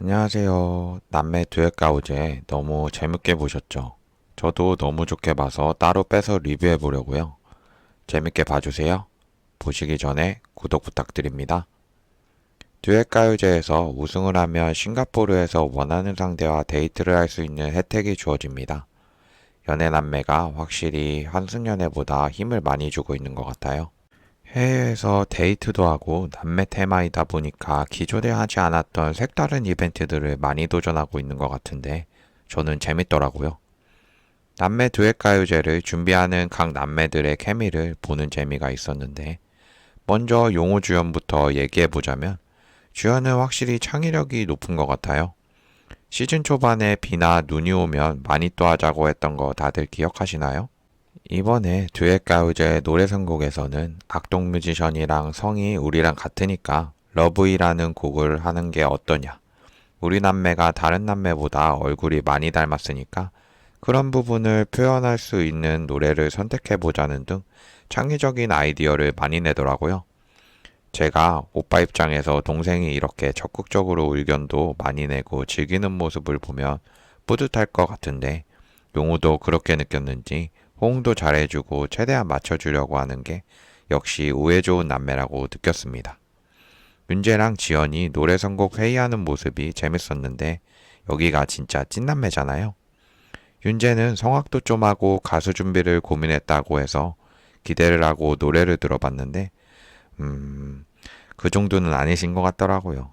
안녕하세요. 남매 듀엣 가우제 너무 재밌게 보셨죠? 저도 너무 좋게 봐서 따로 빼서 리뷰해 보려고요. 재밌게 봐주세요. 보시기 전에 구독 부탁드립니다. 듀엣 가요제에서 우승을 하면 싱가포르에서 원하는 상대와 데이트를 할 수 있는 혜택이 주어집니다. 연애 남매가 확실히 환승연애보다 힘을 많이 주고 있는 것 같아요. 해외에서 데이트도 하고 남매 테마이다 보니까 기존에 하지 않았던 색다른 이벤트들을 많이 도전하고 있는 것 같은데 저는 재밌더라고요. 남매 듀엣 가요제를 준비하는 각 남매들의 케미를 보는 재미가 있었는데 먼저 용호 주연부터 얘기해 보자면 주연은 확실히 창의력이 높은 것 같아요. 시즌 초반에 비나 눈이 오면 많이 또 하자고 했던 거 다들 기억하시나요? 이번에 듀엣 가요제 노래 선곡에서는 악동 뮤지션이랑 성이 우리랑 같으니까 러브이라는 곡을 하는 게 어떠냐. 우리 남매가 다른 남매보다 얼굴이 많이 닮았으니까 그런 부분을 표현할 수 있는 노래를 선택해 보자는 등 창의적인 아이디어를 많이 내더라고요. 제가 오빠 입장에서 동생이 이렇게 적극적으로 의견도 많이 내고 즐기는 모습을 보면 뿌듯할 것 같은데 용우도 그렇게 느꼈는지 호응도 잘해주고 최대한 맞춰주려고 하는 게 역시 우애 좋은 남매라고 느꼈습니다. 윤재랑 지연이 노래 선곡 회의하는 모습이 재밌었는데 여기가 진짜 찐남매잖아요. 윤재는 성악도 좀 하고 가수 준비를 고민했다고 해서 기대를 하고 노래를 들어봤는데 음, 그 정도는 아니신 것 같더라고요.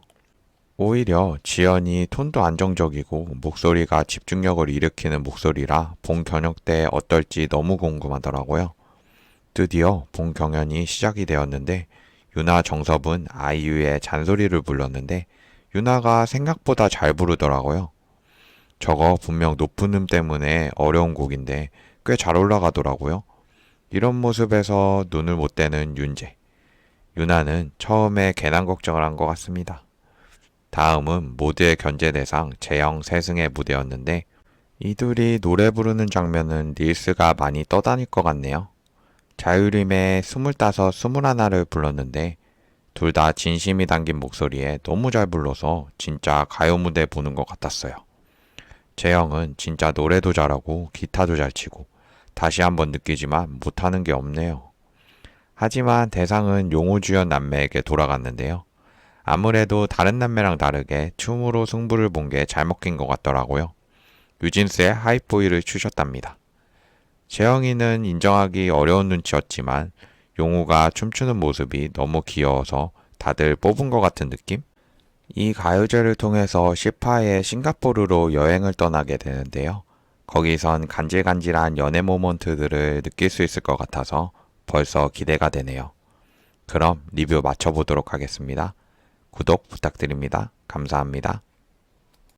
오히려 지연이 톤도 안정적이고 목소리가 집중력을 일으키는 목소리라 본 경연 때 어떨지 너무 궁금하더라고요. 드디어 본 경연이 시작이 되었는데 유나 정섭은 아이유의 잔소리를 불렀는데 유나가 생각보다 잘 부르더라고요. 저거 분명 높은 음 때문에 어려운 곡인데 꽤 잘 올라가더라고요. 이런 모습에서 눈을 못 떼는 윤재. 유나는 처음에 괜한 걱정을 한 것 같습니다. 다음은 모두의 견제 대상 재영 세승의 무대였는데 이 둘이 노래 부르는 장면은 릴스가 많이 떠다닐 것 같네요. 자유림의 스물다섯 스물하나를 불렀는데 둘 다 진심이 담긴 목소리에 너무 잘 불러서 진짜 가요 무대 보는 것 같았어요. 재영은 진짜 노래도 잘하고 기타도 잘 치고 다시 한번 느끼지만 못하는 게 없네요. 하지만 대상은 용호주연 남매에게 돌아갔는데요. 아무래도 다른 남매랑 다르게 춤으로 승부를 본 게 잘 먹힌 것 같더라고요. 유진스의 하이보이를 추셨답니다. 재영이는 인정하기 어려운 눈치였지만 용우가 춤추는 모습이 너무 귀여워서 다들 뽑은 것 같은 느낌? 이 가요제를 통해서 10화에 싱가포르로 여행을 떠나게 되는데요. 거기선 간질간질한 연애 모먼트들을 느낄 수 있을 것 같아서 벌써 기대가 되네요. 그럼 리뷰 마쳐보도록 하겠습니다. 구독 부탁드립니다. 감사합니다.